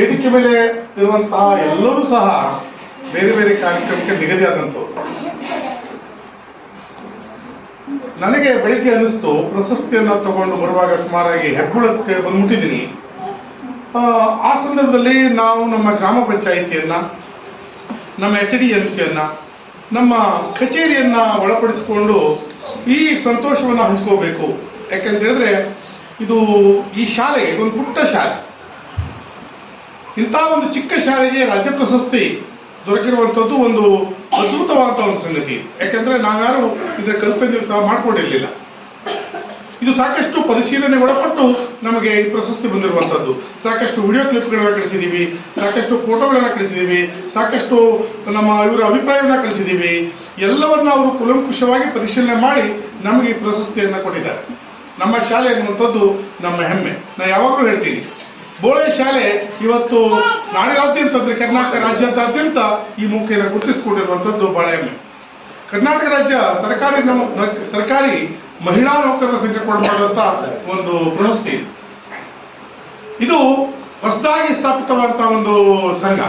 ವೇದಿಕೆ ಮೇಲೆ ಇರುವಂತಹ ಎಲ್ಲರೂ ಸಹ ಬೇರೆ ಬೇರೆ ಕಾರ್ಯಕ್ರಮಕ್ಕೆ ನಿಗದಿಯಾದಂಥವ್ರು ನನಗೆ ಬೆಳಿಗ್ಗೆ ಅನಿಸ್ತು ಪ್ರಶಸ್ತಿಯನ್ನು ತಗೊಂಡು ಬರುವಾಗ ಸುಮಾರಾಗಿ ಹೆಬ್ಬುಳಕ್ಕೆ ಬಂದ್ಬಿಟ್ಟಿದ್ದೀನಿ. ಆ, ಸಂದರ್ಭದಲ್ಲಿ ನಾವು ನಮ್ಮ ಗ್ರಾಮ ಪಂಚಾಯಿತಿಯನ್ನ ನಮ್ಮ ಎಸ್ ಡಿ ಎಂ ಸಿಯನ್ನ ನಮ್ಮ ಕಚೇರಿಯನ್ನ ಒಳಪಡಿಸಿಕೊಂಡು ಈ ಸಂತೋಷವನ್ನು ಹಂಚ್ಕೋಬೇಕು. ಯಾಕಂತ ಹೇಳಿದ್ರೆ ಇದು ಈ ಶಾಲೆ ಒಂದು ಪುಟ್ಟ ಶಾಲೆ. ಇಂಥ ಒಂದು ಚಿಕ್ಕ ಶಾಲೆಗೆ ರಾಜ್ಯ ಪ್ರಶಸ್ತಿ ದೊರಕಿರುವಂಥದ್ದು ಒಂದು ಅದ್ಭುತವಾದ ಒಂದು ಸಂಗತಿ. ಯಾಕೆಂದ್ರೆ ನಾವ್ಯಾರು ಇದರ ಕಲ್ಪನೆ ಸಹ ಮಾಡ್ಕೊಂಡಿರ್ಲಿಲ್ಲ. ಇದು ಸಾಕಷ್ಟು ಪರಿಶೀಲನೆ ಒಳಪಟ್ಟು ನಮಗೆ ಈ ಪ್ರಶಸ್ತಿ ಬಂದಿರುವಂಥದ್ದು. ಸಾಕಷ್ಟು ವಿಡಿಯೋ ಕ್ಲಿಪ್ಗಳನ್ನ ಕಳಿಸಿದ್ದೀವಿ ಸಾಕಷ್ಟು ಫೋಟೋಗಳನ್ನ ಕಳಿಸಿದ್ದೀವಿ ಸಾಕಷ್ಟು ನಮ್ಮ ಇವರ ಅಭಿಪ್ರಾಯವನ್ನು ಕಳಿಸಿದ್ದೀವಿ ಎಲ್ಲವನ್ನ ಅವರು ಕುಲಂಕುಷವಾಗಿ ಪರಿಶೀಲನೆ ಮಾಡಿ ನಮಗೆ ಈ ಪ್ರಶಸ್ತಿಯನ್ನ ಕೊಟ್ಟಿದ್ದಾರೆ. ನಮ್ಮ ಶಾಲೆ ಅನ್ನುವಂಥದ್ದು ನಮ್ಮ ಹೆಮ್ಮೆ. ನಾನು ಯಾವಾಗಲೂ ಹೇಳ್ತೀನಿ ಬೋಳೆ ಶಾಲೆ ಇವತ್ತು ನಾಡಿನಾದ್ಯಂತ ಅಂದ್ರೆ ಕರ್ನಾಟಕ ರಾಜ್ಯದಾದ್ಯಂತ ಈ ಮುಖೇನ ಗುರುತಿಸಿಕೊಂಡಿರುವಂಥದ್ದು ಬಹಳ ಕರ್ನಾಟಕ ರಾಜ್ಯ ಸರ್ಕಾರಿ ನಮ್ಮ ಸರ್ಕಾರಿ ಮಹಿಳಾ ನೌಕರರ ಸಂಘ ಮಾಡುವಂತ ಒಂದು ಪ್ರಶಸ್ತಿ ಇದು. ಹೊಸದಾಗಿ ಸ್ಥಾಪಿತವಾದಂತಹ ಒಂದು ಸಂಘ.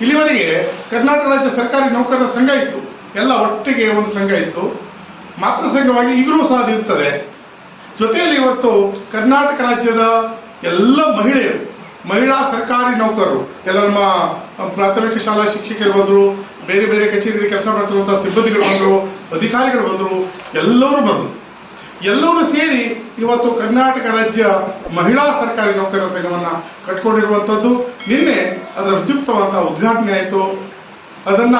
ಇಲ್ಲಿವರೆಗೆ ಕರ್ನಾಟಕ ರಾಜ್ಯ ಸರ್ಕಾರಿ ನೌಕರರ ಸಂಘ ಇತ್ತು. ಎಲ್ಲ ಒಟ್ಟಿಗೆ ಒಂದು ಸಂಘ ಇತ್ತು. ಮಾತೃ ಸಂಘವಾಗಿ ಈಗಲೂ ಸಹ ಇರ್ತದೆ. ಜೊತೆಯಲ್ಲಿ ಇವತ್ತು ಕರ್ನಾಟಕ ರಾಜ್ಯದ ಎಲ್ಲ ಮಹಿಳೆಯರು, ಮಹಿಳಾ ಸರ್ಕಾರಿ ನೌಕರರು, ಎಲ್ಲ ನಮ್ಮ ಪ್ರಾಥಮಿಕ ಶಾಲಾ ಶಿಕ್ಷಕರು ಬಂದರು, ಬೇರೆ ಬೇರೆ ಕಚೇರಿಯಲ್ಲಿ ಕೆಲಸ ಮಾಡಿಸುವಂತಹ ಸಿಬ್ಬಂದಿಗಳು ಬಂದರು, ಅಧಿಕಾರಿಗಳು ಬಂದರು, ಎಲ್ಲರೂ ಬಂದರು. ಎಲ್ಲರೂ ಸೇರಿ ಇವತ್ತು ಕರ್ನಾಟಕ ರಾಜ್ಯ ಮಹಿಳಾ ಸರ್ಕಾರಿ ನೌಕರರ ಸಂಘವನ್ನು ಕಟ್ಕೊಂಡಿರುವಂಥದ್ದು ನಿನ್ನೆ ಅದರ ಉದ್ಯುಕ್ತವಾದ ಉದ್ಘಾಟನೆ ಆಯಿತು. ಅದನ್ನ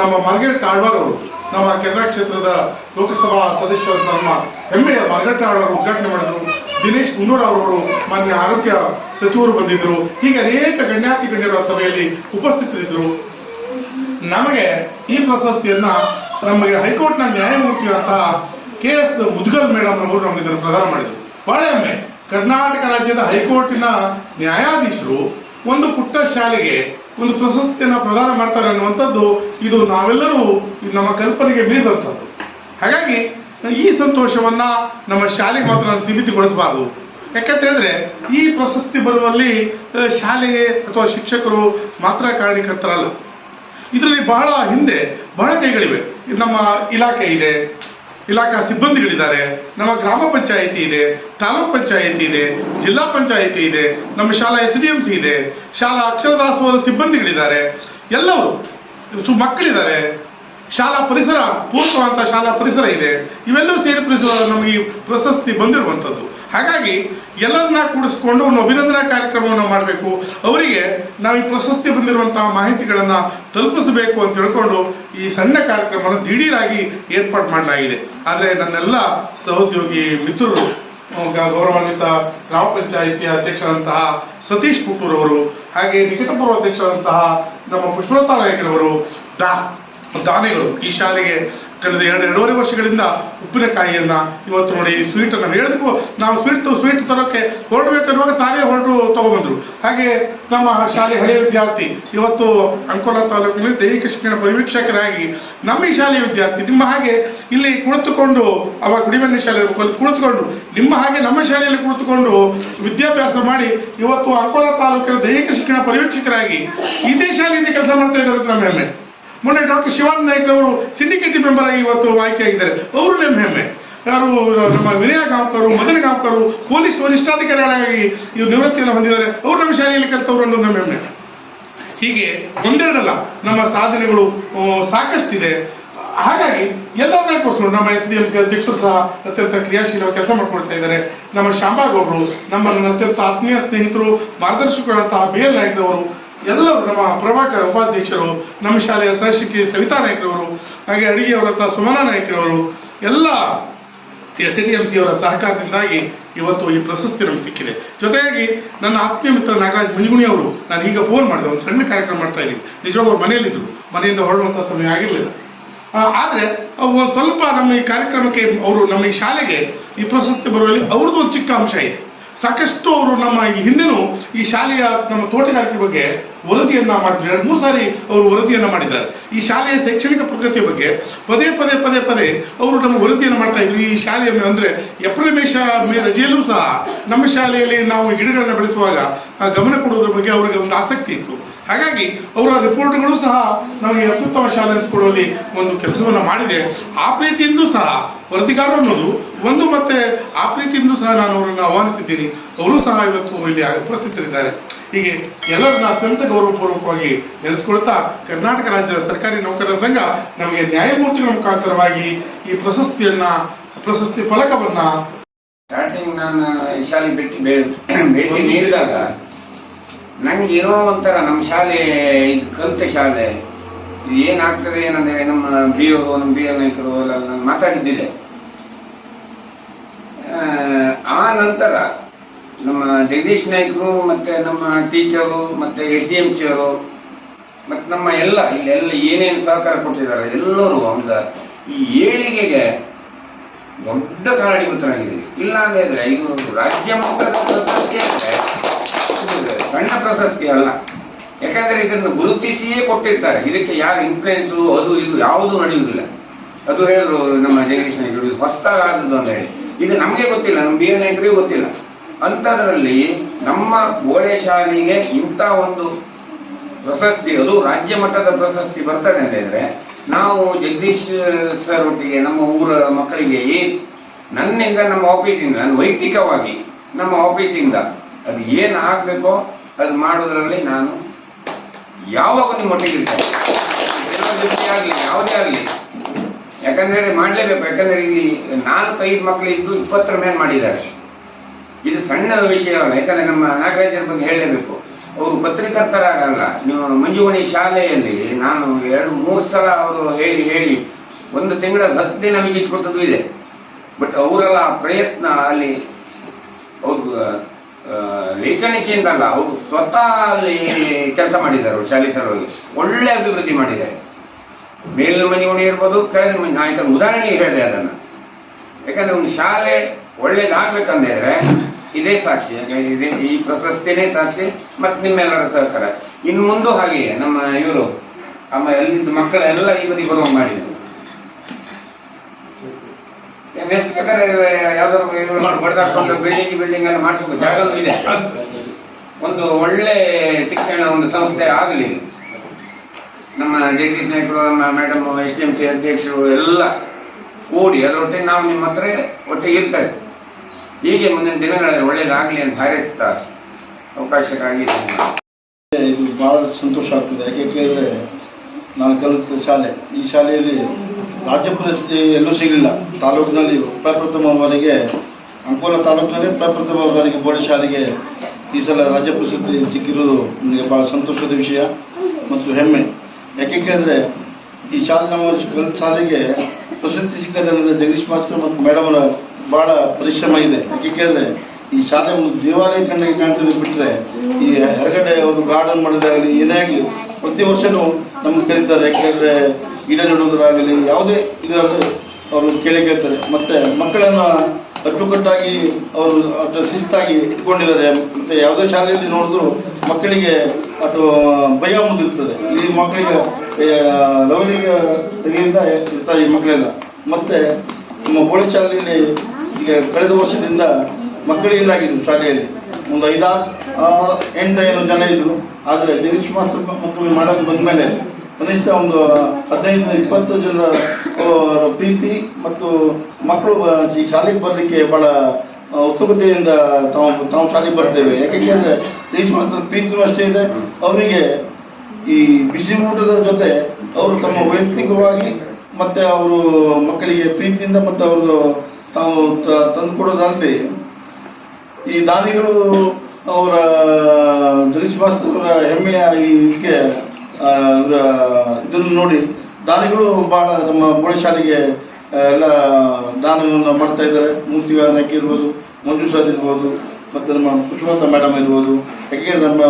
ನಮ್ಮ ಮಾರ್ಗೇಟ್ ಆಳ್ವಾರ್ ಅವರು, ನಮ್ಮ ಕೆನರಾ ಕ್ಷೇತ್ರದ ಲೋಕಸಭಾ ಸದಸ್ಯರು ನಮ್ಮ ಹೆಮ್ಮೆಯ ಮಾರ್ಗರೆಟ್ ಆಳ್ವಾರ್ ಉದ್ಘಾಟನೆ ಮಾಡಿದ್ರು. ದಿನೇಶ್ ಗುಂಡೂರಾವ್ ಅವರು ಮಾನ್ಯ ಆರೋಗ್ಯ ಸಚಿವರು ಬಂದಿದ್ರು. ಹೀಗೆ ಅನೇಕ ಗಣ್ಯಾತಿ ಗಣ್ಯರ ಸಭೆಯಲ್ಲಿ ಉಪಸ್ಥಿತರಿದ್ದರು. ನಮಗೆ ಈ ಪ್ರಶಸ್ತಿಯನ್ನ ನಮಗೆ ಹೈಕೋರ್ಟ್ನ ಅಂತ ಕೆ ಎಸ್ ಮುದ್ಗಲ್ ಮೇಡಮ್ ಅವರು ನಮಗೆ ಇದನ್ನು ಪ್ರದಾನ ಮಾಡಿದರು. ಬಹಳ ಹೆಮ್ಮೆ ಕರ್ನಾಟಕ ರಾಜ್ಯದ ಹೈಕೋರ್ಟಿನ ನ್ಯಾಯಾಧೀಶರು ಒಂದು ಪುಟ್ಟ ಶಾಲೆಗೆ ಒಂದು ಪ್ರಶಸ್ತಿಯನ್ನು ಪ್ರದಾನ ಮಾಡ್ತಾರೆ ಅನ್ನುವಂಥದ್ದು ಇದು ನಾವೆಲ್ಲರೂ ನಮ್ಮ ಕಲ್ಪನೆಗೆ ಮೀರಿದಂಥದ್ದು. ಹಾಗಾಗಿ ಈ ಸಂತೋಷವನ್ನ ನಮ್ಮ ಶಾಲೆಗೆ ಮಾತ್ರ ನಾನು ಸೀಮಿತಗೊಳಿಸಬಾರದು. ಯಾಕಂತ ಹೇಳಿದ್ರೆ, ಈ ಪ್ರಶಸ್ತಿ ಬರುವಲ್ಲಿ ಶಾಲೆಗೆ ಅಥವಾ ಶಿಕ್ಷಕರು ಮಾತ್ರ ಕಾರಣೀಕರ್ತರಲ್ಲ ಇದರಲ್ಲಿ ಬಹಳ ಹಿಂದೆ ಬಹಳ ಕೈಗಳಿವೆ. ನಮ್ಮ ಇಲಾಖೆ ಇದೆ. ಇಲಾಖಾ ಸಿಬ್ಬಂದಿಗಳಿದ್ದಾರೆ. ನಮ್ಮ ಗ್ರಾಮ ಪಂಚಾಯಿತಿ ಇದೆ. ತಾಲೂಕ್ ಪಂಚಾಯಿತಿ ಇದೆ. ಜಿಲ್ಲಾ ಪಂಚಾಯಿತಿ ಇದೆ. ನಮ್ಮ ಶಾಲಾ ಎಸ್ ಡಿ ಎಂ ಸಿ ಇದೆ. ಶಾಲಾ ಅಕ್ಷರದಾಸವಾದ ಸಿಬ್ಬಂದಿಗಳಿದ್ದಾರೆ. ಎಲ್ಲವೂ ಮಕ್ಕಳಿದ್ದಾರೆ. ಶಾಲಾ ಪರಿಸರ ಪೂರ್ಣವಂತ ಶಾಲಾ ಪರಿಸರ ಇದೆ. ಇವೆಲ್ಲವೂ ಸೇರಿ ಪರಿಸರ ನಮಗೆ ಪ್ರಶಸ್ತಿ ಬಂದಿರುವಂಥದ್ದು. ಹಾಗಾಗಿ ಎಲ್ಲರನ್ನ ಕೂಡಿಸ್ಕೊಂಡು ಒಂದು ಅಭಿನಂದನಾ ಕಾರ್ಯಕ್ರಮವನ್ನು ಮಾಡಬೇಕು. ಅವರಿಗೆ ನಾವು ಈ ಪ್ರಶಸ್ತಿ ಬಂದಿರುವಂತಹ ಮಾಹಿತಿಗಳನ್ನ ತಲುಪಿಸಬೇಕು ಅಂತ ತಿಳ್ಕೊಂಡು ಈ ಸಣ್ಣ ಕಾರ್ಯಕ್ರಮವನ್ನು ದಿಢೀರಾಗಿ ಏರ್ಪಾಡು ಮಾಡಲಾಗಿದೆ. ಆದರೆ ನನ್ನೆಲ್ಲ ಸಹೋದ್ಯೋಗಿ ಮಿತ್ರರು ಗೌರವಾನ್ವಿತ ಗ್ರಾಮ ಪಂಚಾಯಿತಿಯ ಅಧ್ಯಕ್ಷರಂತಹ ಸತೀಶ್ ಪುಟ್ಟೂರ್ ಅವರು ಹಾಗೆ ನಿಕಟಪೂರ್ವ ಅಧ್ಯಕ್ಷರಂತಹ ನಮ್ಮ ಪುಷ್ಪಲತಾ ನಾಯಕರವರು ಡಾ. ದಾನಿಗಳು ಈ ಶಾಲೆಗೆ ಕಳೆದ ಎರಡು, ಎರಡೂವರೆ ವರ್ಷಗಳಿಂದ ಉಪ್ಪಿನಕಾಯಿಯನ್ನ ಇವತ್ತು ನೋಡಿ ನಾವು ಹೇಳೋದಕ್ಕೂ ನಾವು ಸ್ವೀಟ್ ಸ್ವೀಟ್ ತರೋಕೆ ಹೊರಡ್ಬೇಕನ್ನುವಾಗ ತಾನೇ ಹೊರಟು ತಗೊಂಡ್ಬಂದ್ರು ಹಾಗೆ ನಮ್ಮ ಶಾಲೆ ಹಳೆಯ ವಿದ್ಯಾರ್ಥಿ, ಇವತ್ತು ಅಂಕೋಲ ತಾಲೂಕಿನಲ್ಲಿ ದೈಹಿಕ ಶಿಕ್ಷಣ ಪರಿವೀಕ್ಷಕರಾಗಿ ನಮ್ಮ ಈ ಶಾಲೆಯ ವಿದ್ಯಾರ್ಥಿ, ನಿಮ್ಮ ಹಾಗೆ ಇಲ್ಲಿ ಕುಳಿತುಕೊಂಡು ಅವಾಗ ಗುಡಿಮನೆ ಶಾಲೆ ಕುಳಿತುಕೊಂಡು, ನಿಮ್ಮ ಹಾಗೆ ನಮ್ಮ ಶಾಲೆಯಲ್ಲಿ ಕುಳಿತುಕೊಂಡು ವಿದ್ಯಾಭ್ಯಾಸ ಮಾಡಿ ಇವತ್ತು ಅಂಕೋಲ ತಾಲೂಕಿನ ದೈಹಿಕ ಶಿಕ್ಷಣ ಪರಿವೀಕ್ಷಕರಾಗಿ ಇದೇ ಶಾಲೆಯಲ್ಲಿ ಕೆಲಸ ಮಾಡ್ತಾ ಇದ್ದಾರೆ ನಮ್ಮ ಹೆಮ್ಮೆ ಮೊನ್ನೆ ಡಾಕ್ಟರ್ ಶಿವಾನಂದ ನಾಯ್ಕ ಅವರು ಸಿಂಡಿಕೇಟ್ ಮೆಂಬರ್ ಆಗಿ ಇವತ್ತು ಆಯ್ಕೆಯಾಗಿದ್ದಾರೆ ಅವರು ನಮ್ಮ, ಹೆಮ್ಮೆ. ಯಾರು ನಮ್ಮ ವಿನಯ ಗಾಂವ್ಕರು ಮದನ ಗಾಂವ್ಕರು ಪೊಲೀಸ್ ವರಿಷ್ಠಾಧಿಕಾರಿಗಳಾಗಿ ಇವರು ನಿವೃತ್ತಿಯನ್ನು ಹೊಂದಿದ್ದಾರೆ. ಅವರು ನಮ್ಮ ಶಾಲೆಯಲ್ಲಿ ಕಲಿತವರು ಅನ್ನೋದು ನಮ್ಮ ಹೆಮ್ಮೆ. ಹೀಗೆ ಒಂದೆರಡಲ್ಲ, ನಮ್ಮ ಸಾಧನೆಗಳು ಸಾಕಷ್ಟಿದೆ. ಹಾಗಾಗಿ ಎಲ್ಲ ನಾಯಕರು, ನಮ್ಮ ಎಸ್ ಡಿ ಎಂ ಸಿ ಅಧ್ಯಕ್ಷರು ಸಹ ಅತ್ಯಂತ ಕ್ರಿಯಾಶೀಲ ಕೆಲಸ ಮಾಡ್ಕೊಳ್ತಾ ಇದ್ದಾರೆ. ನಮ್ಮ ಶಾಂಬಾಗೌಡರು ನಮ್ಮ ಅತ್ಯಂತ ಆತ್ಮೀಯ ಸ್ನೇಹಿತರು ಮಾರ್ಗದರ್ಶಕರಂತಹ ಬಿ ಎಲ್ ನಾಯ್ಕರವರು ಎಲ್ಲರೂ ನಮ್ಮ ಪ್ರಭಾಕರ ಉಪಾಧ್ಯಕ್ಷರು, ನಮ್ಮ ಶಾಲೆಯ ಸಹಶಿಕಿ ಸವಿತಾ ನಾಯ್ಕರವರು, ಹಾಗೆ ಅಡಿಗೆಯವರಂತಹ ಸುಮನಾ ನಾಯ್ಕರವರು, ಎಲ್ಲ ಎಸ್ ಡಿ ಎಂ ಸಿ ಅವರ ಸಹಕಾರದಿಂದಾಗಿ ಇವತ್ತು ಈ ಪ್ರಶಸ್ತಿ ನಮ್ಗೆ ಸಿಕ್ಕಿದೆ. ಜೊತೆಯಾಗಿ ನನ್ನ ಆತ್ಮೀಯ ಮಿತ್ರ ನಾಗರಾಜ್ ಮುಂಜುಗುಣಿ ಅವರು, ನಾನು ಈಗ ಫೋನ್ ಮಾಡಿದೆ, ಒಂದು ಸಣ್ಣ ಕಾರ್ಯಕ್ರಮ ಮಾಡ್ತಾ ಇದ್ದೀನಿ. ನಿಜವಾಗ ಅವ್ರು ಮನೆಯಲ್ಲಿದ್ದರು. ಮನೆಯಿಂದ ಹೊರಡುವಂಥ ಸಮಯ ಆಗಿರಲಿಲ್ಲ. ಆದರೆ ಸ್ವಲ್ಪ ನಮ್ಮ ಈ ಕಾರ್ಯಕ್ರಮಕ್ಕೆ, ಅವರು ನಮ್ಮ ಈ ಶಾಲೆಗೆ ಈ ಪ್ರಶಸ್ತಿ ಬರುವಲ್ಲಿ ಅವ್ರದ್ದು ಒಂದು ಚಿಕ್ಕ ಅಂಶ ಇದೆ. ಸಾಕಷ್ಟು ಅವರು ನಮ್ಮ ಈ ಹಿಂದೆನೂ ಈ ಶಾಲೆಯ ನಮ್ಮ ತೋಟಗಾರಿಕೆ ಬಗ್ಗೆ ವರದಿಯನ್ನ ಮಾಡಿದ್ರು ಎರಡು ಮೂರು ಸಾರಿ ಅವರು ವರದಿಯನ್ನ ಮಾಡಿದ್ದಾರೆ. ಈ ಶಾಲೆಯ ಶೈಕ್ಷಣಿಕ ಪ್ರಗತಿಯ ಬಗ್ಗೆ ಪದೇ ಪದೇ ಪದೇ ಪದೇ ಅವರು ನಮ್ಮ ವರದಿಯನ್ನು ಮಾಡ್ತಾ ಇದ್ರು. ಈ ಶಾಲೆಯ ಅಂದ್ರೆ ಏಪ್ರಿಲ್ ಮೇ ಮೇ ರಜೆಯಲ್ಲೂ ಸಹ ನಮ್ಮ ಶಾಲೆಯಲ್ಲಿ ನಾವು ಗಿಡಗಳನ್ನ ಬೆಳೆಸುವಾಗ ಗಮನ ಕೊಡೋದ್ರ ಬಗ್ಗೆ ಅವರಿಗೆ ಒಂದು ಆಸಕ್ತಿ ಇತ್ತು. ಹಾಗಾಗಿ ಅವರ ರಿಪೋರ್ಟ್ಗಳು ಸಹ ನಮಗೆ ಅತ್ಯುತ್ತಮ ಶಾಲೆ ಅನಿಸ್ಕೊಳ್ಳುವಲ್ಲಿ ಒಂದು ಕೆಲಸವನ್ನ ಮಾಡಿದೆ. ಆ ಪ್ರೀತಿಯಿಂದಲೂ ಸಹ ವರದಿಗಾರ ಅನ್ನೋದು ಒಂದು ಮತ್ತೆ ಆ ಪ್ರೀತಿಯಿಂದಲೂ ಸಹ ನಾನು ಅವರನ್ನು ಆಹ್ವಾನಿಸಿದ್ದೀನಿ. ಅವರು ಸಹ ಇವತ್ತು ಇಲ್ಲಿ ಉಪಸ್ಥಿತರಿದ್ದಾರೆ. ಹೀಗೆ ಎಲ್ಲರನ್ನ ಅತ್ಯಂತ ಗೌರವಪೂರ್ವಕವಾಗಿ ನೆನೆಸ್ಕೊಳ್ತಾ ಕರ್ನಾಟಕ ರಾಜ್ಯದ ಸರ್ಕಾರಿ ನೌಕರರ ಸಂಘ ನಮಗೆ ನ್ಯಾಯಮೂರ್ತಿಗಳ ಮುಖಾಂತರವಾಗಿ ಈ ಪ್ರಶಸ್ತಿಯನ್ನ, ಪ್ರಶಸ್ತಿ ಫಲಕವನ್ನ ಸ್ಟಾರ್ಟಿಂಗ್ ನಾನು ಶಾಲೆ ಭೇಟಿ ಭೇಟಿ ನೀಡಿದಾಗ ನಂಗೆ ಏನೋ ಒಂಥರ ನಮ್ಮ ಶಾಲೆ ಇದು ಕಲಿತ ಶಾಲೆ. ಇದು ಏನಾಗ್ತದೆ ಏನಂದ್ರೆ ನಮ್ಮ ಬಿ ಒ ನಮ್ಮ ಬಿ ಎ ನಾಯಕರು ಎಲ್ಲ ನಾನು ಮಾತಾಡಿದ್ದಿದೆ. ಆ, ನಂತರ ನಮ್ಮ ಜಗದೀಶ್ ನಾಯ್ಕರು ಮತ್ತೆ ನಮ್ಮ ಟೀಚರು ಮತ್ತೆ ಎಸ್ ಡಿ ಎಂ ಸಿ ಅವರು ಮತ್ತೆ ನಮ್ಮ ಎಲ್ಲ ಇಲ್ಲೆಲ್ಲ ಏನೇನು ಸಹಕಾರ ಕೊಟ್ಟಿದ್ದಾರೆ ಎಲ್ಲರೂ ಒಂದು ಈ ಏಳಿಗೆಗೆ ದೊಡ್ಡ ಕಾರಣೀಭೂತನಾಗಿದೆ ಇಲ್ಲ ಅಂದ್ರೆ ಇದು ರಾಜ್ಯ ಮಟ್ಟದ ಪ್ರಶಸ್ತಿ ಸಣ್ಣ ಪ್ರಶಸ್ತಿ ಅಲ್ಲ. ಯಾಕಂದ್ರೆ ಇದನ್ನು ಗುರುತಿಸಿಯೇ ಕೊಟ್ಟಿರ್ತಾರೆ. ಇದಕ್ಕೆ ಯಾರು ಇನ್ಫ್ಲುಯೆನ್ಸು ಅದು ಇದು ಯಾವುದೂ ನಡೆಯುವುದಿಲ್ಲ. ಅದು ಹೇಳಿದ್ರು ನಮ್ಮ ಜಗದೀಶ್ ನಾಯ್ಕರು ಇದು ಹೊಸ್ತಾಗದ್ದು ಅಂತ ಹೇಳಿ. ಇದು ನಮಗೆ ಗೊತ್ತಿಲ್ಲ, ನಮ್ಮ ಬಿ ಎನ್ ಗೊತ್ತಿಲ್ಲ. ಅಂಥದ್ರಲ್ಲಿ ನಮ್ಮ ಗೋಡೆ ಶಾಲೆಗೆ ಇಂಥ ಒಂದು ಪ್ರಶಸ್ತಿ, ಅದು ರಾಜ್ಯ ಮಟ್ಟದ ಪ್ರಶಸ್ತಿ ಬರ್ತದೆ ಅಂತ ಹೇಳಿದ್ರೆ ನಾವು ಜಗದೀಶ್ ಸರ್ ಒಟ್ಟಿಗೆ ನಮ್ಮ ಊರ ಮಕ್ಕಳಿಗೆ ನನ್ನಿಂದ ನಮ್ಮ ಆಫೀಸಿಂದ ನಾನು ವೈಯಕ್ತಿಕವಾಗಿ ನಮ್ಮ ಆಫೀಸಿಂದ ಅದು ಏನು ಆಗಬೇಕೋ ಅದು ಮಾಡೋದ್ರಲ್ಲಿ ನಾನು ಯಾವಾಗ ನಿಮ್ಮೊಟ್ಟಿಗೆ ಇರ್ತೇನೆ. ಎಲ್ಲರ ಆಗಲಿ, ಯಾವುದೇ ಆಗಲಿ. ಯಾಕಂದರೆ ಮಾಡಲೇಬೇಕು, ಯಾಕಂದರೆ ಇಲ್ಲಿ ನಾಲ್ಕೈದು ಮಕ್ಕಳು ಇದ್ದು ಇಪ್ಪತ್ತರ ಮೇಲೆ ಮಾಡಿದ್ದಾರೆ. ಇದು ಸಣ್ಣ ವಿಷಯ ಅಲ್ಲ ಯಾಕಂದರೆ ನಮ್ಮ ನಾಗರಾಜರ ಬಗ್ಗೆ ಹೇಳಲೇಬೇಕು. ಅವರು ಪತ್ರಿಕರ್ತರಾಗಲ್ಲ ನೀವು ಮಂಜುವಣಿ ಶಾಲೆಯಲ್ಲಿ ನಾನು ಎರಡು, ಮೂರು ಸಲ ಅವರು ಹೇಳಿ ಹೇಳಿ, ಒಂದು ತಿಂಗಳ ಹತ್ತು ದಿನ ವಿಜಿಟ್ ಕೊಟ್ಟದ್ದು ಇದೆ. ಬಟ್ ಅವರೆಲ್ಲ ಪ್ರಯತ್ನ ಅಲ್ಲಿ ಅವರು ಲೇಖನಿಕೆಯಿಂದಲ್ಲ ಲೇಖನಿಕೆಯಿಂದ ಅವರು ಸ್ವತಃ ಅಲ್ಲಿ ಕೆಲಸ ಮಾಡಿದ್ದಾರೆ ಶಾಲೆ ಸಲುವಾಗಿ. ಒಳ್ಳೆ ಅಭಿವೃದ್ಧಿ ಮಾಡಿದ್ದಾರೆ. ಮೇಲಿನ ಮನೆ ಇರ್ಬೋದು, ಕೆಳಗಿನ ಮನೆ ನಾ ಯಾಕಂದ್ರೆ ಉದಾಹರಣೆಗೆ ಹೇಳಿದೆ ಅದನ್ನು. ಯಾಕಂದ್ರೆ ಒಂದು ಶಾಲೆ ಒಳ್ಳೇದಾಗ್ಬೇಕಂದ್ರೆ ಇದೇ ಸಾಕ್ಷಿ ಇದೇ ಈ ಪ್ರಶಸ್ತಿನೇ ಸಾಕ್ಷಿ, ಮತ್ತು ನಿಮ್ಮೆಲ್ಲರ ಸಹಕಾರ. ಇನ್ನು ಮುಂದೆ ಹಾಗೆಯೇ, ನಮ್ಮ ಇವರು ಅಮ್ಮ ಎಲ್ಲಿದ್ದ ಮಕ್ಕಳೆಲ್ಲ ಈ ಬದಿ ಬರುವ ಮಾಡಿದ್ರು. ಎಷ್ಟು ಬೇಕಾದ್ರೆ ಯಾವ್ದಾದ್ರು ಬಿಲ್ಡಿಂಗ್ ಬಿಲ್ಡಿಂಗ್ ಎಲ್ಲ ಮಾಡಿಸ್ಬೇಕು. ಜಾಗನೂ ಇದೆ. ಒಂದು ಒಳ್ಳೆ ಶಿಕ್ಷಣ ಒಂದು ಸಂಸ್ಥೆ ಆಗಲಿ. ನಮ್ಮ Jagadish ನಾಯ್ಕರು madam S D M C ಅಧ್ಯಕ್ಷರು ಎಲ್ಲ ಕೂಡಿ, ಅದರೊಟ್ಟಿಗೆ ನಾವು ನಿಮ್ಮ ಹತ್ರ ಒಟ್ಟಿಗೆ ಇರ್ತೇವೆ. ಹೀಗೆ ಮುಂದಿನ ದಿನಗಳಲ್ಲಿ ಒಳ್ಳೇದಾಗಲಿ ಅಂತ ಹಾರೈಸ್ತಾ ಅವಕಾಶಕ್ಕಾಗಿ ಇದು ಭಾಳ ಸಂತೋಷ ಆಗ್ತದೆ. ಯಾಕೆಂದರೆ ನಾನು ಕಲಿತ ಶಾಲೆ. ಈ ಶಾಲೆಯಲ್ಲಿ ರಾಜ್ಯ ಪ್ರಶಸ್ತಿ ಎಲ್ಲೂ ಸಿಗಲಿಲ್ಲ. ತಾಲೂಕಿನಲ್ಲಿ ಪ್ರಪ್ರಥಮವರೆಗೆ ಅಂಕೋಲ ತಾಲೂಕಿನಲ್ಲಿ ಪ್ರಪ್ರಥಮವರೆಗೆ ಬೋರ್ಡ್ ಶಾಲೆಗೆ ಈ ಸಲ ರಾಜ್ಯ ಪ್ರಶಸ್ತಿ ಸಿಕ್ಕಿರೋದು ನನಗೆ ಭಾಳ ಸಂತೋಷದ ವಿಷಯ ಮತ್ತು ಹೆಮ್ಮೆ. ಯಾಕೆಂದರೆ ಈ ಶಾಲೆ ನಮ್ಮ ಕಲಿತ ಶಾಲೆಗೆ ಪ್ರಶಸ್ತಿ ಸಿಕ್ಕದಂದ್ರೆ ಜಗದೀಶ್ ಮಾಸ್ಟರ್ ಮತ್ತು ಮೇಡಮರ ಭಾಳ ಪರಿಶ್ರಮ ಇದೆ. ಯಾಕೆ ಕೇಳಿದ್ರೆ ಈ ಶಾಲೆ ದೇವಾಲಯ ಕಣ್ಣಿಗೆ ಕಾಣ್ತದೆ ಬಿಟ್ಟರೆ ಈ ಹೊರಗಡೆ ಅವರು ಗಾರ್ಡನ್ ಮಾಡೋದಾಗಲಿ ಏನೇ ಆಗಲಿ ಪ್ರತಿ ವರ್ಷನೂ ನಮ್ಗೆ ಕರೀತಾರೆ. ಯಾಕೆಂದರೆ ಗಿಡ ನೆಡುವುದರಾಗಲಿ ಯಾವುದೇ ಇದಾಗಲಿ ಅವರು ಕೇಳಿ ಕೇಳ್ತಾರೆ. ಮತ್ತು ಮಕ್ಕಳನ್ನು ಅಚ್ಚುಕಟ್ಟಾಗಿ ಅವರು ಅಷ್ಟು ಶಿಸ್ತಾಗಿ ಇಟ್ಕೊಂಡಿದ್ದಾರೆ. ಮತ್ತು ಯಾವುದೇ ಶಾಲೆಯಲ್ಲಿ ನೋಡಿದ್ರು ಮಕ್ಕಳಿಗೆ ಅಷ್ಟು ಭಯ ಮುಂದಿರ್ತದೆ. ಈ ಮಕ್ಕಳಿಗೆ ಆ, ಲವಣಿಗ ತೆಗೆಯಿಂದ ಇರ್ತಾರೆ ಈ ಮಕ್ಕಳೆಲ್ಲ. ಮತ್ತು ನಮ್ಮ ಬೋಳಿ ಶಾಲೆಯಲ್ಲಿ ಕಳೆದ ವರ್ಷದಿಂದ ಮಕ್ಕಳಿಂದಾಗಿದ್ದು ಶಾಲೆಯಲ್ಲಿ. ಒಂದು ಐದಾರು ಎಂಟು ಏನು ಜನ ಇದ್ದರು ಆದರೆ ಜಗದೀಶ್ ಮಾಸ್ಟರ್ ಮತ್ತು ಮಾಡೋದು ಬಂದ ಮೇಲೆ ಕನಿಷ್ಠ ಒಂದು ಹದಿನೈದು, ಇಪ್ಪತ್ತು ಜನರ ಪ್ರೀತಿ ಮತ್ತು ಮಕ್ಕಳು ಈ ಶಾಲೆಗೆ ಬರಲಿಕ್ಕೆ ಭಾಳ ಉತ್ಸುಕತೆಯಿಂದ ತಾವು ತಾವು ಶಾಲೆಗೆ ಬರ್ತೇವೆ. ಯಾಕೆಂದರೆ ಜಗದೀಶ್ ಮಾಸ್ಟರ್ ಪ್ರೀತಿನೂ ಅಷ್ಟೇ ಇದೆ. ಅವರಿಗೆ ಈ ಬಿಸಿ ಊಟದ ಜೊತೆ ಅವರು ತಮ್ಮ ವೈಯಕ್ತಿಕವಾಗಿ ಮತ್ತೆ ಅವರು ಮಕ್ಕಳಿಗೆ ಪ್ರೀತಿಯಿಂದ ಮತ್ತು ಅವರು ತಾವು ತ- ತಂದುಕೊಡೋದಲ್ಲದೆ ಈ ದಾನಿಗಳು ಅವರ, ಜಗದೀಶ್ ಅವರ ಹೆಮ್ಮೆಯ ಇದಕ್ಕೆ ಇದನ್ನು ನೋಡಿ, ದಾನಿಗಳು ಭಾಳ ನಮ್ಮ ಬೋಳೆ ಶಾಲೆಗೆ ಎಲ್ಲ ದಾನವನ್ನು ಮಾಡ್ತಾ ಇದ್ದಾರೆ. ಮೂರ್ತಿಗಳನ್ನು ಇರ್ಬೋದು ಮಂಜು ಸರ್ ಇರ್ಬೋದು. ಮತ್ತು ನಮ್ಮ ಪುಷ್ಪಲತಾ ಮೇಡಮ್ ಇರ್ಬೋದು, ಯಾಕೆ ನಮ್ಮ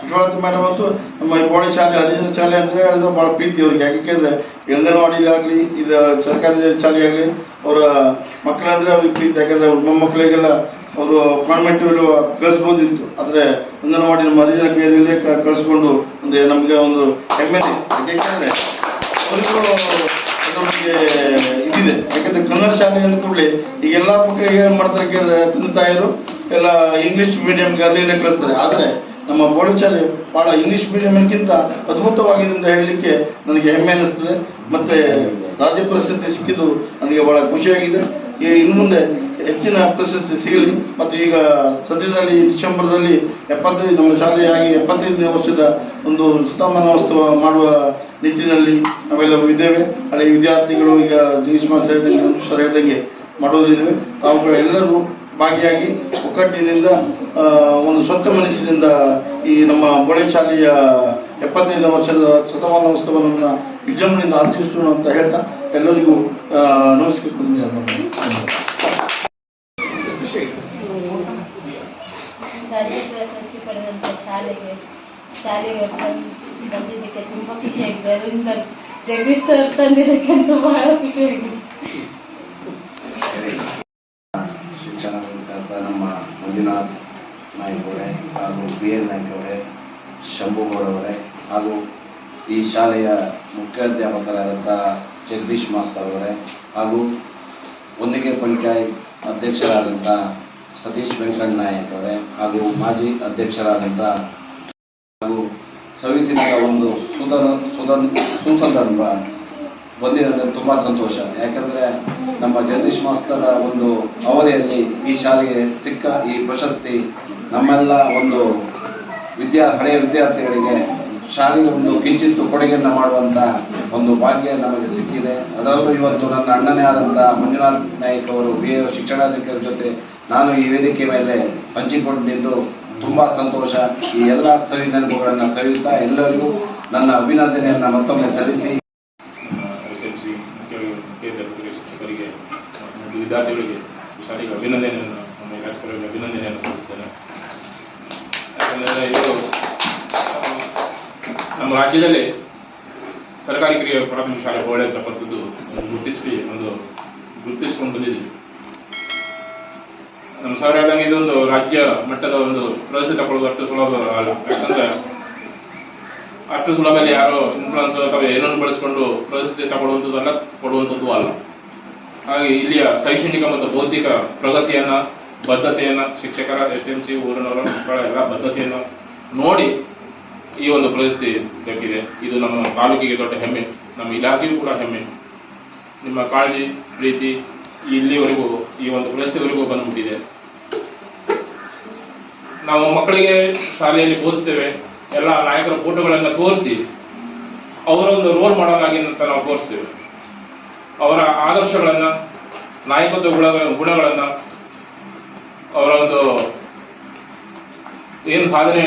ಪುಷ್ಪಲತಾ ಮೇಡಮ್ ಅಂತೂ ನಮ್ಮ ಬೋಳಿ ಶಾಲೆ, ಹರಿಜನ ಶಾಲೆ ಅಂತ ಹೇಳಿದ್ರೆ ಭಾಳ ಪ್ರೀತಿ ಅವ್ರಿಗೆ. ಯಾಕೆಂದರೆ ಅಂಗನವಾಡಿಗಾಗಲಿ ಇದು ಸರ್ಕಾರಿ ಶಾಲೆ ಆಗಲಿ, ಅವರ ಮಕ್ಕಳಂದ್ರೆ ಅವ್ರಿಗೆ ಪ್ರೀತಿ. ಯಾಕಂದರೆ ಮೊಮ್ಮಕ್ಕಳಿಗೆಲ್ಲ ಅವರು ಕಾನ್ವೆಂಟ್ ಕಳಿಸ್ಬೋದಿತ್ತು. ಆದರೆ ಅಂಗನವಾಡಿ ನಮ್ಮ ಹರಿಜನ ಕೈಯಲ್ಲಿ ಕಳಿಸ್ಕೊಂಡು ಒಂದು ನಮಗೆ ಒಂದು ಹೆಮ್ಮೆ. ಯಾಕೆಂದ್ರೆ ಅದ್ರ ಇದಿದೆ ಯಾಕಂದ್ರೆ ಕನ್ನಡ ಶಾಲೆ ಅಂದ ಕೂಡಲೇ ಈಗೆಲ್ಲ ಮಕ್ಕಳಿಗೆ ಏನು ಮಾಡ್ತಾರೆ ತಂದೆ ತಾಯಿಯರು ಎಲ್ಲ ಇಂಗ್ಲಿಷ್ ಮೀಡಿಯಮ್ಗೆ ಅಲ್ಲಿ ಕಳಿಸ್ತಾರೆ ಆದರೆ ನಮ್ಮ ಶಾಲೆ ಭಾಳ ಇಂಗ್ಲಿಷ್ ಮೀಡಿಯಂಗಿಂತ ಅದ್ಭುತವಾಗಿದೆ ಅಂತ ಹೇಳಲಿಕ್ಕೆ ನನಗೆ ಹೆಮ್ಮೆ ಅನ್ನಿಸ್ತದೆ ಮತ್ತೆ ರಾಜ್ಯ ಪ್ರಶಸ್ತಿ ಸಿಕ್ಕಿದ್ದು ನನಗೆ ಬಹಳ ಖುಷಿಯಾಗಿದೆ. ಈ ಇನ್ನು ಮುಂದೆ ಹೆಚ್ಚಿನ ಪ್ರಶಸ್ತಿ ಸಿಗಲಿ. ಮತ್ತು ಈಗ ಸದ್ಯದಲ್ಲಿ ಡಿಸೆಂಬರ್ದಲ್ಲಿ ಎಪ್ಪತ್ತೈದು, ನಮ್ಮ ಶಾಲೆಯಾಗಿ ಎಪ್ಪತ್ತೈದನೇ ವರ್ಷದ ಒಂದು ಶತಮಾನೋತ್ಸವ ಮಾಡುವ ನಿಟ್ಟಿನಲ್ಲಿ ನಾವೆಲ್ಲರೂ ಇದ್ದೇವೆ. ಹಳೆ ವಿದ್ಯಾರ್ಥಿಗಳು ಈಗ ಜಗೀಶ್ ಮಾಸ್ ಹೇಳಿದಂಗೆ ಸರ್ ಹೇಳ್ದಂಗೆ ಮಾಡೋದಿದ್ದೇವೆ. ಭಾಗಿಯಾಗಿ ಒಗ್ಗಟ್ಟಿನಿಂದ ಒಂದು ಸ್ವಂತ ಮನಸ್ಸಿನಿಂದ ಈ ನಮ್ಮ ಬೋಳೆ ಶಾಲೆಯ ಎಪ್ಪತ್ತೈದು ವರ್ಷದ ಶತಮಾನೋತ್ಸವವನ್ನು ವಿಜೃಂಭಣೆಯಿಂದ ಆಚರಿಸೋಣ ಅಂತ ಹೇಳ್ತಾ ಎಲ್ಲರಿಗೂ ಶಾಲೆಗೆ ಜಗದೀಶ್ ಸರ್ ತಂದಿದ್ದಕ್ಕೆ ಬಹಳ ಶಿಕ್ಷಣ ಕುರಿತಾದ ನಮ್ಮ ಮಂಜುನಾಥ್ ನಾಯಕ್ ಅವರೇ ಹಾಗೂ ಬಿ ಎನ್ ನಾಯ್ಕ ಅವರೇ ಶಂಭುಗೌಡವರೇ ಹಾಗೂ ಈ ಶಾಲೆಯ ಮುಖ್ಯಾಧ್ಯಾಪಕರಾದಂಥ ಜಗದೀಶ್ ಮಾಸ್ತರ್ ಅವರೇ ಹಾಗೂ ಒಂದಿಗೆ ಪಂಚಾಯತ್ ಅಧ್ಯಕ್ಷರಾದಂಥ ಸತೀಶ್ ವೆಂಕಣ್ಣ ನಾಯಕ್ ಅವರೇ ಹಾಗೂ ಮಾಜಿ ಅಧ್ಯಕ್ಷರಾದಂಥ ಹಾಗೂ ಸವಿತಿನ ಒಂದು ಸುಧನ್ ಸುಧನ್ ಸುಸಂದರ್ಭ ಬಂದಿರೋದು ತುಂಬ ಸಂತೋಷ. ಯಾಕಂದರೆ ನಮ್ಮ ಜಗದೀಶ್ ಮಾಸ್ತರ ಒಂದು ಅವಧಿಯಲ್ಲಿ ಈ ಶಾಲೆಗೆ ಸಿಕ್ಕ ಈ ಪ್ರಶಸ್ತಿ ನಮ್ಮೆಲ್ಲ ಒಂದು ವಿದ್ಯಾ, ಹಳೆಯ ವಿದ್ಯಾರ್ಥಿಗಳಿಗೆ ಶಾಲೆಗೆ ಒಂದು ಕಿಂಚಿತ್ತು ಕೊಡುಗೆಯನ್ನು ಮಾಡುವಂಥ ಒಂದು ಭಾಗ್ಯ ನಮಗೆ ಸಿಕ್ಕಿದೆ. ಅದರಲ್ಲೂ ಇವತ್ತು ನನ್ನ ಅಣ್ಣನೇ ಆದಂಥ ಮಂಜುನಾಥ್ ನಾಯಕ್ ಅವರು ಬಿ ಎ ಶಿಕ್ಷಣಾಧಿಕಾರಿ ಜೊತೆ ನಾನು ಈ ವೇದಿಕೆ ಮೇಲೆ ಹಂಚಿಕೊಂಡಿದ್ದು ತುಂಬ ಸಂತೋಷ. ಈ ಎಲ್ಲ ಸವಿ ನೆನಪುಗಳನ್ನು ಸವಿಯುತ್ತಾ ಎಲ್ಲರಿಗೂ ನನ್ನ ಅಭಿನಂದನೆಯನ್ನು ಮತ್ತೊಮ್ಮೆ ಸಲ್ಲಿಸಿ ಎಸ್ ಎಂ ಸಿ ಮುಖ್ಯ ಮುಖ್ಯಾಧ್ಯಾಪಕರಿಗೆ ಶಿಕ್ಷಕರಿಗೆ ಮತ್ತು ವಿದ್ಯಾರ್ಥಿಗಳಿಗೆ ಈ ಶಾಲೆಗೆ ಅಭಿನಂದನೆಯನ್ನು ನಮ್ಮ ಇಲಾಖೆಗಳಿಗೆ ಅಭಿನಂದನೆಯನ್ನು ಸಲ್ಲಿಸ್ತೇನೆ ಯಾಕಂದರೆ ಇದು ನಮ್ಮ ರಾಜ್ಯದಲ್ಲಿ ಸರ್ಕಾರಿ ಕಿರಿಯ ಪ್ರಾಥಮಿಕ ಶಾಲೆ ಅಂತಕ್ಕಂಥದ್ದು ಒಂದು ಗುರುತಿಸಿ, ಒಂದು ಗುರುತಿಸ್ಕೊಂಡು ಬಂದಿದ್ದೀವಿ ನಮ್ಮ ಸಾವಿರ ಇದೊಂದು ರಾಜ್ಯ ಮಟ್ಟದ ಒಂದು ಪ್ರಶಸ್ತಿ ತಗೊಳ್ಳೋದು ಅಷ್ಟು ಸುಲಭ ಯಾಕಂದ್ರೆ ಅಷ್ಟು ಸುಲಭದಲ್ಲಿ ಯಾರೋ ಇನ್ಫ್ಲುಯೆನ್ಸ್ ಅಥವಾ ಏನನ್ನು ಬಳಸಿಕೊಂಡು ಪ್ರಶಸ್ತಿ ತಗೊಳ್ಳುವಂಥದ್ದು ಅಲ್ಲ, ಕೊಡುವಂಥದ್ದು ಅಲ್ಲ. ಹಾಗೆ ಇಲ್ಲಿಯ ಶೈಕ್ಷಣಿಕ ಮತ್ತು ಬೌದ್ಧಿಕ ಪ್ರಗತಿಯನ್ನ, ಬದ್ಧತೆಯನ್ನ ಶಿಕ್ಷಕರ ಎಸ್ ಎಂ ಸಿ ಊರಿನವರ ಮಕ್ಕಳ ಎಲ್ಲ ಬದ್ಧತೆಯನ್ನು ನೋಡಿ ಈ ಒಂದು ಪ್ರಶಸ್ತಿ ದಕ್ಕಿದೆ. ಇದು ನಮ್ಮ ತಾಲೂಕಿಗೆ ದೊಡ್ಡ ಹೆಮ್ಮೆ. ನಮ್ಮ ಇಲಾಖೆಯೂ ಕೂಡ ಹೆಮ್ಮೆ. ನಿಮ್ಮ ಕಾಳಜಿ, ಪ್ರೀತಿ ಇಲ್ಲಿವರೆಗೂ ಈ ಒಂದು ಪ್ರಶಸ್ತಿವರೆಗೂ ಬಂದ್ಬಿಟ್ಟಿದೆ. ನಾವು ಮಕ್ಕಳಿಗೆ ಶಾಲೆಯಲ್ಲಿ ಬೋಧಿಸ್ತೇವೆ. ಎಲ್ಲ ನಾಯಕರ ಫೋಟೋಗಳನ್ನು ತೋರಿಸಿ ಅವರೊಂದು ರೋಲ್ ಮಾಡಲ್ ಅಂತ ನಾವು ತೋರಿಸ್ತೇವೆ. ಅವರ ಆದರ್ಶಗಳನ್ನ, ನಾಯಕತ್ವ ಗುಣ ಗುಣಗಳನ್ನ, ಅವರ ಒಂದು ಏನು ಸಾಧನೆ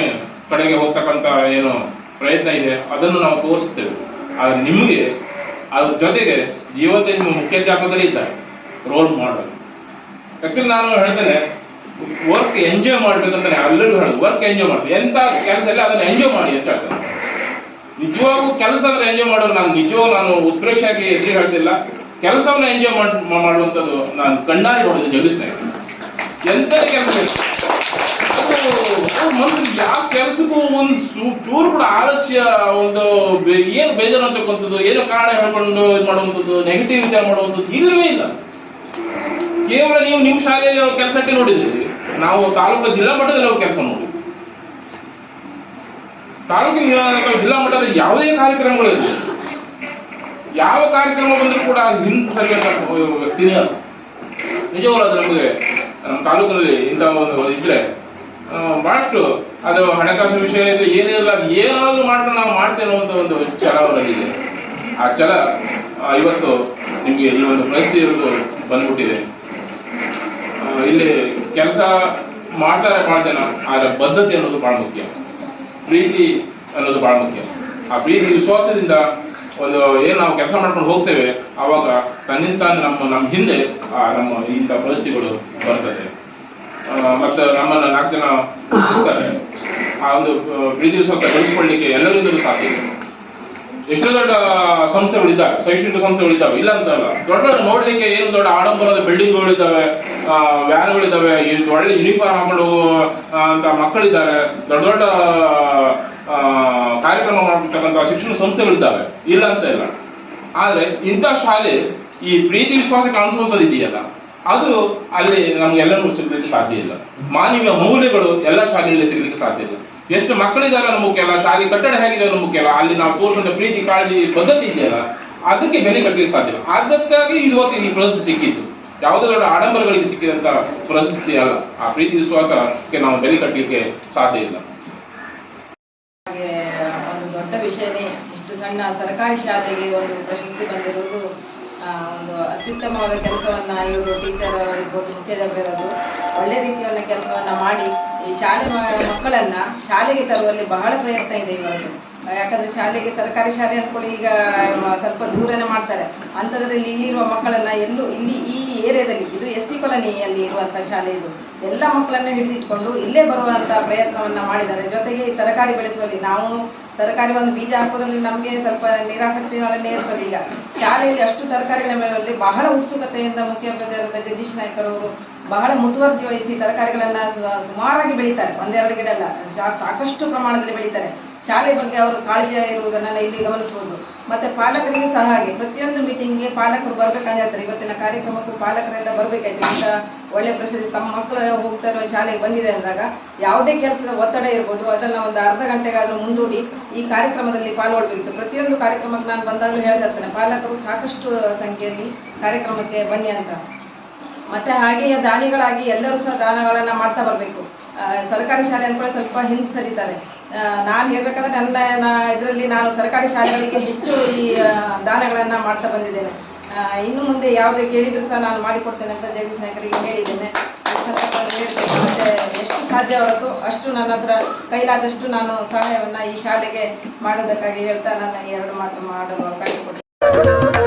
ಕಡೆಗೆ ಹೋಗ್ತಕ್ಕಂಥ ಏನು ಪ್ರಯತ್ನ ಇದೆ, ಅದನ್ನು ನಾವು ತೋರಿಸ್ತೇವೆ. ಆದ್ರೆ ನಿಮಗೆ ಅದ್ರ ಜೊತೆಗೆ ಜೀವನದ ನಿಮ್ಮ ಮುಖ್ಯಾಧ್ಯಾಪಕರೇ ಇದ್ದಾರೆ ರೋಲ್ ಮಾಡಲ್ ಯಾಕಂದ್ರೆ ನಾನು ಹೇಳ್ತೇನೆ ವರ್ಕ್ ಎಂಜಾಯ್ ಮಾಡ್ಬೇಕಂತ ಎಲ್ಲರಿಗೂ ಹೇಳಿ ವರ್ಕ್ ಎಂಜಾಯ್ ಮಾಡಿ ಎಂತ ಕೆಲಸ ಇಲ್ಲ, ಅದನ್ನ ಎಂಜಾಯ್ ಮಾಡಿ ಅಂತ ಹೇಳ್ತೇನೆ. ನಿಜವಾಗೂ ಕೆಲಸ ಅಂದ್ರೆ ಎಂಜಾಯ್ ಮಾಡೋದು ನಾನು, ನಿಜವಾಗೂ ನಾನು ಉತ್ಪ್ರೇಕ್ಷೆಯಾಗಿ ಎದುರು ಹೇಳ್ತಿಲ್ಲ. ಕೆಲಸವನ್ನ ಎಂಜಾಯ್ ಮಾಡುವಂಥದ್ದು ನಾನು ಕಣ್ಣಾಗಿ ನೋಡಿದೆ ಜಗದೀಶ್ನಾಗ ಎಂತ ಕೆಲಸ? ಮನುಷ್ಯ ಯಾವ ಕೆಲಸಕ್ಕೂ ಒಂದು ಚೂರು ಕೂಡ ಆಲಸ್ಯ, ಒಂದು ಏನು ಬೇಜಾರು ಅಂತಕ್ಕಂಥದ್ದು, ಏನೋ ಕಾರಣ ಹೇಳ್ಕೊಂಡು ಇದು ಮಾಡುವಂಥದ್ದು ನೆಗೆಟಿವ್ ವಿಚಾರ ಮಾಡುವಂಥದ್ದು ಇಲ್ಲವೇ ಇಲ್ಲ. ಕೇವಲ ನೀವು ನಿಮ್ಮ ಶಾಲೆಯಲ್ಲಿ ಅವ್ರ ಕೆಲಸಕ್ಕೆ ನೋಡಿದ್ರಿ. ನಾವು ತಾಲೂಕು ಜಿಲ್ಲಾ ಮಟ್ಟದಲ್ಲಿ ಅವ್ರ ಕೆಲಸ ನೋಡಿ ತಾಲೂಕಿನ ಜಿಲ್ಲಾ ಮಟ್ಟದ ಯಾವುದೇ ಕಾರ್ಯಕ್ರಮಗಳು ಯಾವ ಕಾರ್ಯಕ್ರಮ ಬಂದರೂ ಕೂಡ ಹಿಂದೆ ಸರಿಯಾದ ವ್ಯಕ್ತಿನೇ ಅದು ಅದು ನಮಗೆ ನಮ್ಮ ತಾಲೂಕಿನಲ್ಲಿ ಇಂಥ ಒಂದು ಇದ್ರೆ ಬಹಳಷ್ಟು ಅದು ಹಣಕಾಸು ವಿಷಯ ಇದ್ರೆ ಏನೇ ಇಲ್ಲ ಅದು ಏನಾದರೂ ಮಾಡ್ಕೊಂಡು ನಾವು ಮಾಡ್ತೇವೆ ಅನ್ನುವಂಥ ಒಂದು ಛಲ ಅವರಲ್ಲಿದೆ. ಆ ಆ, ಇವತ್ತು ನಿಮಗೆ ಈ ಒಂದು ಪರಿಸ್ಥಿತಿ ಇರೋದು ಬಂದ್ಬಿಟ್ಟಿದೆ ಇಲ್ಲಿ ಕೆಲಸ ಮಾಡ್ತಾರೆ ಭಾಳ ಜನ ಆದರೆ ಬದ್ಧತೆ ಅನ್ನೋದು ಬಹಳ ಮುಖ್ಯ. ಪ್ರೀತಿ ಅನ್ನೋದು ಬಹಳ ಮುಖ್ಯ. ಆ ಪ್ರೀತಿ ವಿಶ್ವಾಸದಿಂದ ಒಂದು ಏನು ನಾವು ಕೆಲಸ ಮಾಡ್ಕೊಂಡು ಹೋಗ್ತೇವೆ ಆವಾಗ ತನ್ನಿಂದ ನಮ್ಮ ನಮ್ಮ ಹಿಂದೆ, ಆ, ನಮ್ಮ ಇಂಥ ಪರಿಸ್ಥಿತಿಗಳು ಬರ್ತದೆ. ಮತ್ತೆ ನಮ್ಮನ್ನ ನಾಲ್ಕು ಜನ ಆ ಒಂದು ಪ್ರೀತಿ ವಿಶ್ವಾಸ ಬೆಳೆಸ್ಕೊಳ್ಳಿಕ್ಕೆ ಎಲ್ಲರಿಂದಲೂ ಸಾಧ್ಯ ಎಷ್ಟು ದೊಡ್ಡ ಸಂಸ್ಥೆಗಳಿದ್ದಾವೆ, ಶೈಕ್ಷಣಿಕ ಸಂಸ್ಥೆಗಳಿದ್ದಾವೆ, ಇಲ್ಲ ಅಂತಲ್ಲ. ದೊಡ್ಡ ನೋಡ್ಲಿಕ್ಕೆ ಏನು ದೊಡ್ಡ ಆಡಂಬರದ ಬಿಲ್ಡಿಂಗ್ಗಳಿದ್ದಾವೆ ವ್ಯಾನ್ಗಳಿದ್ದಾವೆ ಒಳ್ಳೆ ಯೂನಿಫಾರ್ಮ್ ಹಾಕೊಂಡು ಅಂತ ಮಕ್ಕಳಿದ್ದಾರೆ. ದೊಡ್ಡ ದೊಡ್ಡ ಕಾರ್ಯಕ್ರಮ ಮಾಡಿರ್ತಕ್ಕಂತಹ ಶಿಕ್ಷಣ ಸಂಸ್ಥೆಗಳಿದ್ದಾವೆ. ಇಲ್ಲ ಅಂತ ಇಲ್ಲ. ಆದ್ರೆ ಇಂಥ ಶಾಲೆ ಈ ಪ್ರೀತಿ ವಿಶ್ವಾಸ ಕಾಣಿಸುವಂಥದ್ದು ಇದೆಯಲ್ಲ? ಅದು ಅಲ್ಲಿ ನಮ್ಗೆಲ್ಲರಿಗೂ ಸಿಗ್ಲಿಕ್ಕೆ ಸಾಧ್ಯ ಇಲ್ಲ. ಮಾನವೀಯ ಮೌಲ್ಯಗಳು ಎಲ್ಲ ಶಾಲೆಯಲ್ಲಿ ಸಿಗ್ಲಿಕ್ಕೆ ಸಾಧ್ಯ ಇಲ್ಲ. ಎಷ್ಟು ಮಕ್ಕಳಿದ್ದಾರೆ ಅನ್ನೋ ಮುಖ್ಯ ಅಲ್ಲ, ಶಾಲೆ ಕಟ್ಟಡ ಹೇಗಿದೆ ಅನ್ನೋ ಮುಖ್ಯ ಅಲ್ಲ, ಅಲ್ಲಿ ನಾವು ತೋರಿಸಿದ ಪ್ರೀತಿ, ಕಾಳಜಿ, ಪದ್ಧತಿ ಇದೆಯಲ್ಲ, ಅದಕ್ಕೆ ಬೆಲೆ ಕಟ್ಟಲಿಕ್ಕೆ ಸಾಧ್ಯ ಇಲ್ಲ. ಅದಕ್ಕಾಗಿ ಇವತ್ತು ಈ ಪ್ರಶಸ್ತಿ ಸಿಕ್ಕಿತ್ತು ಯಾವುದೇ ದೊಡ್ಡ ಆಡಂಬರಗಳಿಗೆ ಸಿಕ್ಕಿದಂತ ಪ್ರಶಸ್ತಿ ಅಲ್ಲ. ಆ ಪ್ರೀತಿ ವಿಶ್ವಾಸಕ್ಕೆ ನಾವು ಬೆಲೆ ಕಟ್ಟಲಿಕ್ಕೆ ಸಾಧ್ಯ ಇಲ್ಲ. ವಿಷಯನೇ ಇಷ್ಟು ಸಣ್ಣ ಸರ್ಕಾರಿ ಶಾಲೆಗೆ ಒಂದು ಪ್ರಶಸ್ತಿ ಬಂದಿರುವುದು ಒಂದು ಅತ್ಯುತ್ತಮವಾದ ಕೆಲಸವನ್ನ ಇವರು ಟೀಚರ್ ಇರ್ಬೋದು ಮುಖ್ಯಾಧ್ಯಾಪಕರದು ಒಳ್ಳೆ ರೀತಿಯ ಕೆಲಸವನ್ನ ಮಾಡಿ ಈ ಶಾಲೆ ಮಕ್ಕಳನ್ನು ಶಾಲೆಗೆ ತರುವಲ್ಲಿ ಬಹಳ ಪ್ರಯತ್ನ ಇದೆ ಇವರದ್ದು ಯಾಕಂದ್ರೆ ಶಾಲೆಗೆ ಸರ್ಕಾರಿ ಶಾಲೆ ಅಂದ್ಕೊಳ್ಳಿ ಈಗ ಸ್ವಲ್ಪ ದೂರನೇ ಮಾಡ್ತಾರೆ. ಅಂಥದ್ರಲ್ಲಿ ಇಲ್ಲಿರುವ ಮಕ್ಕಳನ್ನ ಎಲ್ಲೂ ಇಲ್ಲಿ ಈ ಏರಿಯಾದಲ್ಲಿ, ಇದು ಎಸ್ ಸಿ ಕಾಲನಿಯಲ್ಲಿ ಇರುವಂತ ಶಾಲೆ ಇದು. ಎಲ್ಲ ಮಕ್ಕಳನ್ನ ಹಿಡಿದಿಟ್ಕೊಂಡು ಇಲ್ಲೇ ಬರುವಂತ ಪ್ರಯತ್ನವನ್ನ ಮಾಡಿದ್ದಾರೆ. ಜೊತೆಗೆ ಈ ತರಕಾರಿ ಬೆಳೆಸುವಲ್ಲಿ ನಾವು ತರಕಾರಿ ಒಂದು ಬೀಜ ಹಾಕೋದ್ರಲ್ಲಿ ನಮಗೆ ಸ್ವಲ್ಪ ನಿರಾಸಕ್ತಿಗಳನ್ನೇ ಇರ್ತದೆ ಈಗ ಶಾಲೆಯಲ್ಲಿ ಅಷ್ಟು ತರಕಾರಿಗಳ ನಮ್ಮಲ್ಲಿ ಬಹಳ ಉತ್ಸುಕತೆಯಿಂದ ಮುಖ್ಯೋಪಾಧ್ಯಾಯರಾದ ಜಗದೀಶ್ ನಾಯ್ಕರವರು ಬಹಳ ಮುತುವರ್ಜಿ ವಹಿಸಿ ತರಕಾರಿಗಳನ್ನ ಸುಮಾರಾಗಿ ಬೆಳೀತಾರೆ. ಒಂದೆರಡು ಗಿಡ ಅಲ್ಲ ಸಾಕಷ್ಟು ಪ್ರಮಾಣದಲ್ಲಿ ಬೆಳೀತಾರೆ. ಶಾಲೆ ಬಗ್ಗೆ ಅವರು ಕಾಳಜಿ ಇರುವುದನ್ನ ಇಲ್ಲಿ ಗಮನಿಸಬಹುದು. ಮತ್ತೆ ಪಾಲಕರಿಗೂ ಸಹ ಹಾಗೆ. ಪ್ರತಿಯೊಂದು ಮೀಟಿಂಗ್ಗೆ ಪಾಲಕರು ಬರ್ಬೇಕಂತ ಹೇಳ್ತಾರೆ. ಇವತ್ತಿನ ಕಾರ್ಯಕ್ರಮಕ್ಕೂ ಪಾಲಕರೆಲ್ಲ ಬರಬೇಕಾಯ್ತು. ಅಂತ ಒಳ್ಳೆ ಪ್ರಶಸ್ತಿ ತಮ್ಮ ಮಕ್ಕಳು ಹೋಗ್ತಾ ಇರುವ ಶಾಲೆಗೆ ಬಂದಿದೆ ಅಂದಾಗ ಯಾವುದೇ ಕೆಲಸದ ಒತ್ತಡ ಇರ್ಬೋದು. ಅದನ್ನ ಒಂದು ಅರ್ಧ ಗಂಟೆಗಾದರೂ ಮುಂದೂಡಿ ಈ ಕಾರ್ಯಕ್ರಮದಲ್ಲಿ ಪಾಲ್ಗೊಳ್ಬೇಕಿತ್ತು. ಪ್ರತಿಯೊಂದು ಕಾರ್ಯಕ್ರಮಕ್ಕೆ ನಾನು ಬಂದಾಗಲೂ ಹೇಳ್ತಾ ಇರ್ತೇನೆ. ಪಾಲಕರು ಸಾಕಷ್ಟು ಸಂಖ್ಯೆಯಲ್ಲಿ ಕಾರ್ಯಕ್ರಮಕ್ಕೆ ಬನ್ನಿ ಅಂತ. ಮತ್ತೆ ಹಾಗೆಯೇ ದಾನಿಗಳಾಗಿ ಎಲ್ಲರೂ ಸಹ ದಾನಗಳನ್ನು ಮಾಡ್ತಾ ಬರಬೇಕು. ಸರ್ಕಾರಿ ಶಾಲೆ ಕೂಡ ಸ್ವಲ್ಪ ಹಿಂದೆ ಸರಿತಾರೆ. ನಾನು ಹೇಳ್ಬೇಕಂದ್ರೆ ನನ್ನ ಇದರಲ್ಲಿ ನಾನು ಸರ್ಕಾರಿ ಶಾಲೆಗಳಿಗೆ ಹೆಚ್ಚು ಈ ದಾನಗಳನ್ನು ಮಾಡ್ತಾ ಬಂದಿದ್ದೇನೆ ಇನ್ನು ಮುಂದೆ ಯಾವುದೇ ಕೇಳಿದ್ರು ಸಹ ನಾನು ಮಾಡಿಕೊಡ್ತೇನೆ ಅಂತ ಜಗದೀಶ್ ನಾಯಕರಿಗೆ ಹೇಳಿದ್ದೇನೆ. ಮತ್ತೆ ಎಷ್ಟು ಸಾಧ್ಯವಾಗುತ್ತೋ ಅಷ್ಟು ನನ್ನ ಹತ್ರ ಕೈಲಾದಷ್ಟು ನಾನು ಸಹಾಯವನ್ನು ಈ ಶಾಲೆಗೆ ಮಾಡೋದಕ್ಕಾಗಿ ಹೇಳ್ತಾ ನಾನು ಎರಡು ಮಾತು ಮಾಡಲು ಕೊಟ್ಟಿದ್ದೇನೆ